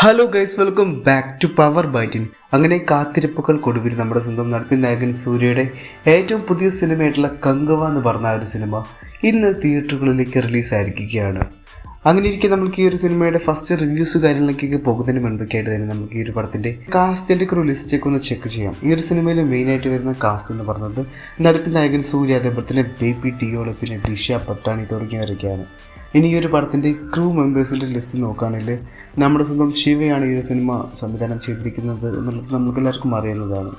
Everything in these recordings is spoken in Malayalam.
Hello guys welcome back to power ബൈറ്റിൻ അങ്ങനെ കാത്തിരിപ്പുകൾക്കൊടുവിൽ നമ്മുടെ സ്വന്തം നടപ്പിൻ നായകൻ സൂര്യയുടെ ഏറ്റവും പുതിയ സിനിമയായിട്ടുള്ള കങ്കവ എന്ന് പറഞ്ഞ ഒരു സിനിമ ഇന്ന് തിയേറ്ററുകളിലേക്ക് റിലീസായിരിക്കുകയാണ് അങ്ങനെ ഇരിക്കെ നമുക്ക് ഈ ഒരു സിനിമയുടെ ഫസ്റ്റ് റിവ്യൂസ് കാര്യങ്ങളിലേക്കൊക്കെ പോകുന്നതിന് മുൻപൊക്കെയായിട്ട് തന്നെ നമുക്ക് ഈ ഒരു പടത്തിന്റെ കാസ്റ്റിന്റെ ഒരു ലിസ്റ്റൊക്കെ ഒന്ന് ചെക്ക് ചെയ്യാം. ഈ ഒരു സിനിമയിൽ മെയിനായിട്ട് വരുന്ന കാസ്റ്റ് എന്ന് പറഞ്ഞത് നടപ്പിൻ നായകൻ സൂര്യ അതേപോലെ തന്നെ ബേബി ഡിയോൾ പിന്നെ ഡിഷ പട്ടാണി തുടങ്ങിയവരൊക്കെയാണ്. ഇനി ഈ ഒരു പടത്തിന്റെ ക്രൂ മെമ്പേഴ്സിന്റെ ലിസ്റ്റ് നോക്കുകയാണെങ്കിൽ നമ്മുടെ സ്വന്തം ശിവയാണ് ഈ ഒരു സിനിമ സംവിധാനം ചെയ്തിരിക്കുന്നത് എന്നുള്ളത് നമുക്ക് എല്ലാവർക്കും അറിയുന്നതാണ്.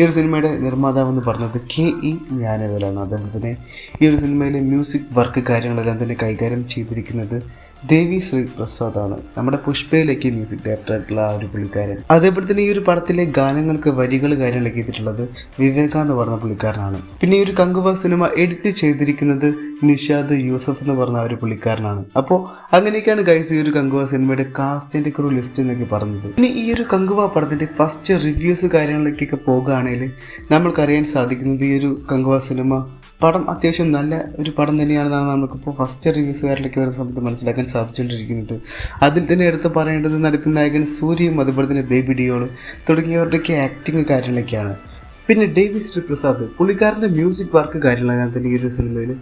ഈ ഒരു സിനിമയുടെ നിർമ്മാതാവ് എന്ന് പറഞ്ഞത് കെ ഇ ജ്ഞാനവേലാണ്. അതേപോലെ തന്നെ ഈ ഒരു സിനിമയിലെ മ്യൂസിക് വർക്ക് കാര്യങ്ങളെല്ലാം തന്നെ കൈകാര്യം ചെയ്തിരിക്കുന്നത് ദേവി ശ്രീ പ്രസാദാണ് നമ്മുടെ പുഷ്പയിലേക്ക് മ്യൂസിക് ഡയറക്ടർ ആയിട്ടുള്ള ആ ഒരു പുള്ളിക്കാരൻ. അതേപോലെ തന്നെ ഈ ഒരു പടത്തിലെ ഗാനങ്ങൾക്ക് വരികൾ കാര്യങ്ങളൊക്കെ ചെയ്തിട്ടുള്ളത് വിവേക എന്ന് പറഞ്ഞ പുള്ളിക്കാരനാണ്. പിന്നെ ഈ ഒരു കങ്കുവ സിനിമ എഡിറ്റ് ചെയ്തിരിക്കുന്നത് നിഷാദ് യൂസഫ് എന്ന് പറഞ്ഞ ഒരു പുള്ളിക്കാരനാണ്. അപ്പോൾ അങ്ങനെയൊക്കെയാണ് ഗൈസ് ഈ ഒരു കങ്കുവ സിനിമയുടെ കാസ്റ്റ് ആൻഡ് ക്രൂ ലിസ്റ്റ് എന്നൊക്കെ പറഞ്ഞത്. പിന്നെ ഈ ഒരു കങ്കുവ പടത്തിന്റെ ഫസ്റ്റ് റിവ്യൂസ് കാര്യങ്ങളിലേക്കൊക്കെ പോകുകയാണെങ്കിൽ നമ്മൾക്കറിയാൻ സാധിക്കുന്നത് ഈ ഒരു കങ്കുവ സിനിമ പടം അത്യാവശ്യം നല്ല ഒരു പടം തന്നെയാണെന്നാണ് നമുക്കിപ്പോൾ ഫസ്റ്റ് റിവ്യൂസുകാരിലേക്ക് വരുന്ന സമയത്ത് മനസ്സിലാക്കാൻ സാധിച്ചുകൊണ്ടിരിക്കുന്നത്. അതിൽ തന്നെ എടുത്ത് പറയേണ്ടത് നടക്കുന്ന നായകൻ സൂര്യയും അതുപോലെ തന്നെ ബേബി ഡിയോൾ തുടങ്ങിയവരുടെയൊക്കെ ആക്ടിങ് കാര്യങ്ങളൊക്കെയാണ്. പിന്നെ ഡേവിസ് ശ്രീ പ്രസാദ് പുള്ളിക്കാരന്റെ മ്യൂസിക് വർക്ക് കാര്യങ്ങളെല്ലാം തന്നെ ഈ ഒരു സിനിമയിൽ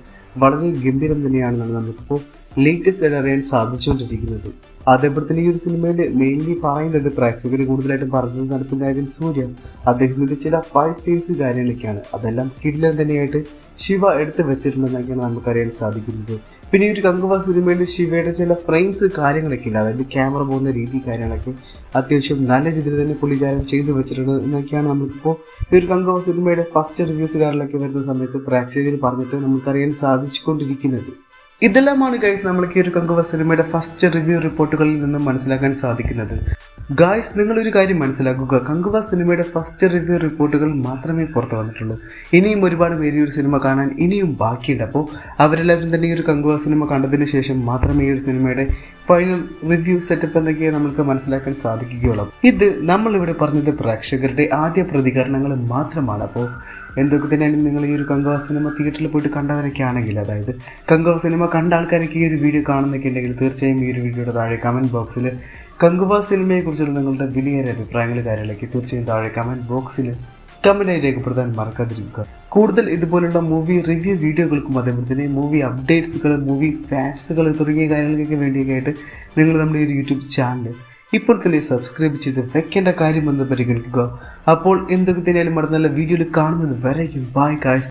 വളരെ ഗംഭീരം തന്നെയാണെന്നാണ് നമുക്കിപ്പോൾ ലേറ്റസ്റ്റ് ആയിട്ട് അറിയാൻ സാധിച്ചുകൊണ്ടിരിക്കുന്നത്. അതേപോലെ തന്നെ ഈ ഒരു സിനിമയിൽ മെയിൻലി പറയുന്നത് പ്രേക്ഷകർ കൂടുതലായിട്ടും പറഞ്ഞത് നായകൻ സൂര്യ അദ്ദേഹത്തിന്റെ ചില ഫൈറ്റ് സീൻസ് കാര്യങ്ങളൊക്കെയാണ്. അതെല്ലാം കിടിലൻ തന്നെയായിട്ട് ശിവ എടുത്ത് വെച്ചിട്ടുണ്ടെന്നൊക്കെയാണ് നമുക്കറിയാൻ സാധിക്കുന്നത്. പിന്നെ ഈ ഒരു കങ്കുവ സിനിമയിൽ ശിവയുടെ ചില ഫ്രെയിംസ് കാര്യങ്ങളൊക്കെ ഉണ്ട്. അതായത് ക്യാമറ പോകുന്ന രീതി കാര്യങ്ങളൊക്കെ അത്യാവശ്യം നല്ല രീതിയിൽ തന്നെ പുള്ളിക്കാരൻ ചെയ്തു വെച്ചിട്ടുണ്ട് എന്നൊക്കെയാണ് നമുക്കിപ്പോൾ ഈ ഒരു കങ്കുവ സിനിമയുടെ ഫസ്റ്റ് റിവ്യൂസ് കാര്യങ്ങളൊക്കെ വരുന്ന സമയത്ത് പ്രേക്ഷകർ പറഞ്ഞിട്ട് നമുക്കറിയാൻ സാധിച്ചുകൊണ്ടിരിക്കുന്നത്. ഇതെല്ലാമാണ് ഗൈസ് നമ്മൾക്ക് ഈ ഒരു കങ്കുവ സിനിമയുടെ ഫസ്റ്റ് റിവ്യൂ റിപ്പോർട്ടുകളിൽ നിന്നും മനസ്സിലാക്കാൻ സാധിക്കുന്നത്. ഗായ്സ് നിങ്ങളൊരു കാര്യം മനസ്സിലാക്കുക. കങ്കുവ സിനിമയുടെ ഫസ്റ്റ് റിവ്യൂ റിപ്പോർട്ടുകൾ മാത്രമേ പുറത്തു വന്നിട്ടുള്ളൂ. ഇനിയും ഒരുപാട് പേര് ഈ ഒരു സിനിമ കാണാൻ ഇനിയും ബാക്കിയുണ്ട്. അപ്പോൾ അവരെല്ലാവരും തന്നെ ഈ ഒരു കങ്കുവ സിനിമ കണ്ടതിന് ശേഷം മാത്രമേ ഈ ഒരു സിനിമയുടെ ഫൈനൽ റിവ്യൂ സെറ്റപ്പ് എന്നൊക്കെ നമുക്ക് മനസ്സിലാക്കാൻ സാധിക്കുകയുള്ളൂ. ഇത് നമ്മളിവിടെ പറഞ്ഞത് പ്രേക്ഷകരുടെ ആദ്യ പ്രതികരണങ്ങൾ മാത്രമാണ്. അപ്പോൾ എന്തൊക്കെ തന്നെയാണ് നിങ്ങൾ ഈ ഒരു കങ്കുവ സിനിമ തിയേറ്ററിൽ പോയിട്ട് കണ്ടവരൊക്കെ ആണെങ്കിൽ അതായത് കങ്കുവ സിനിമ കണ്ട ആൾക്കാരൊക്കെ ഈ ഒരു വീഡിയോ കാണുന്നൊക്കെ ഉണ്ടെങ്കിൽ തീർച്ചയായും ഈ ഒരു വീഡിയോയുടെ താഴെ കമന്റ് ബോക്സിൽ കങ്കുവ സിനിമയെക്കുറിച്ചുള്ള നിങ്ങളുടെ വിലയേറെ അഭിപ്രായങ്ങൾ കാര്യങ്ങളിലേക്ക് തീർച്ചയായും താഴെ കമന്റ് ബോക്സിൽ കമന്റായി രേഖപ്പെടുത്താൻ മറക്കാതിരിക്കുക. കൂടുതൽ ഇതുപോലുള്ള മൂവി റിവ്യൂ വീഡിയോകൾക്കും അതേപോലെ തന്നെ മൂവി അപ്ഡേറ്റ്സുകൾ മൂവി ഫാക്ട്സുകൾ തുടങ്ങിയ കാര്യങ്ങൾക്കൊക്കെ വേണ്ടിയൊക്കെ ആയിട്ട് നിങ്ങൾ നമ്മുടെ ഒരു യൂട്യൂബ് ചാനൽ ഇപ്പോൾ തന്നെ സബ്സ്ക്രൈബ് ചെയ്ത് വെക്കേണ്ട കാര്യമെന്ന് പരിഗണിക്കുക. അപ്പോൾ എന്തൊക്കെ തന്നെയാലും അടുത്ത വീഡിയോയിൽ കാണുമെന്ന് വരയ്ക്കും. ബൈ കായ്സ്